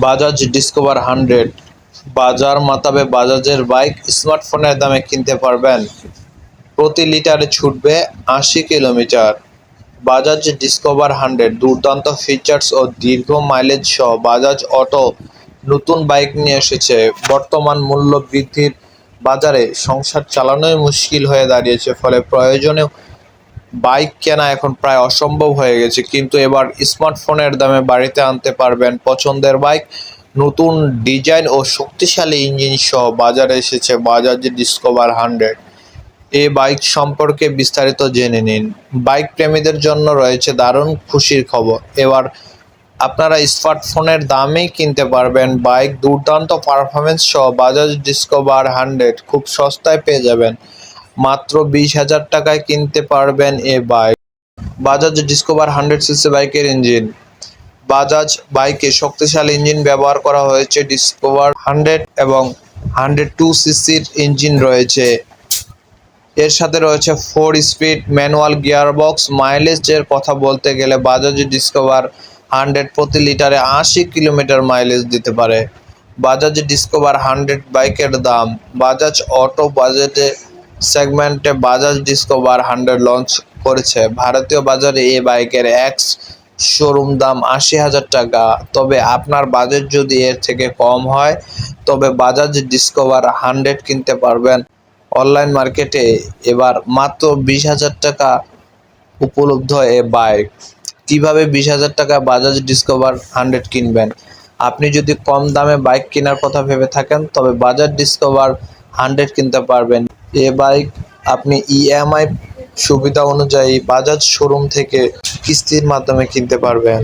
Bajaj Discover hundred. বাজার মাতাবে বাজাজের bike স্মার্টফোনের দামে কিনতে পারবেন। প্রতি লিটারে ছুটবে আশি কিলোমিটার। বাজাজ ডিসকভার হান্ড্রেড দুর্দান্ত ফিচার্স ও দীর্ঘ মাইলেজ সহ বাজাজ অটো নতুন বাইক নিয়ে এসেছে। বর্তমান মূল্য বৃদ্ধির বাজারে সংসার চালানোই মুশকিল হয়ে দাঁড়িয়েছে, ফলে প্রয়োজনীয় বাইক কেনা এখন প্রায় অসম্ভব হয়ে গেছে, কিন্তু এবার স্মার্টফোনের দামে বাড়িতে আনতে পারবেন পছন্দের বাইক, নতুন ডিজাইন ও শক্তিশালী ইঞ্জিন সহ বাজারে এসেছে বাজাজ ডিসকভার হান্ড্রেড। এই বাইক সম্পর্কে বিস্তারিত জেনে নিন। বাইক প্রেমীদের জন্য রয়েছে দারুণ খুশির খবর। এবার আপনারা স্মার্টফোনের দামেই কিনতে পারবেন বাইক, দুর্দান্ত পারফরমেন্স সহ বাজাজ ডিসকভার হান্ড্রেড। খুব সস্তায় পেয়ে যাবেন। মাত্র বিশ হাজার টাকায় কিনতে পারবেন এ bike. Bajaj Discover hundred CC বাইকের ইঞ্জিন। বাজাজ বাইকে শক্তিশালী ইঞ্জিন ব্যবহার করা হয়েছে। ডিসকভার হান্ড্রেড এবং হান্ড্রেড টু সিসির ইঞ্জিন রয়েছে। এর সাথে রয়েছে ফোর স্পিড ম্যানুয়াল গিয়ারবক্স। মাইলেজের কথা বলতে গেলে বাজাজ ডিসকভার হান্ড্রেড প্রতি লিটারে আশি কিলোমিটার মাইলেজ দিতে পারে। বাজাজ ডিসকভার হান্ড্রেড বাইকের দাম। বাজাজ অটো বাজেটে সেগমেন্টে বাজাজ ডিসকভার হান্ড্রেড লঞ্চ করেছে। ভারতীয় বাজারে এই বাইকের এক্স শোরুম দাম আশি হাজার টাকা। তবে আপনার বাজেট যদি এর থেকে কম হয়, তবে বাজাজ ডিসকভার হান্ড্রেড কিনতে পারবেন অনলাইন মার্কেটে। এবার মাত্র বিশ হাজার টাকা উপলব্ধ এ বাইক। কীভাবে বিশ হাজার টাকা বাজাজ ডিসকভার হান্ড্রেড কিনবেন? আপনি যদি কম দামে বাইক কেনার কথা ভেবে থাকেন, তবে বাজাজ ডিসকভার হান্ড্রেড কিনতে পারবেন। এ বাইক আপনি ইএমআই সুবিধা অনুযায়ী বাজাজ শোরুম থেকে কিস্তির মাধ্যমে কিনতে পারবেন।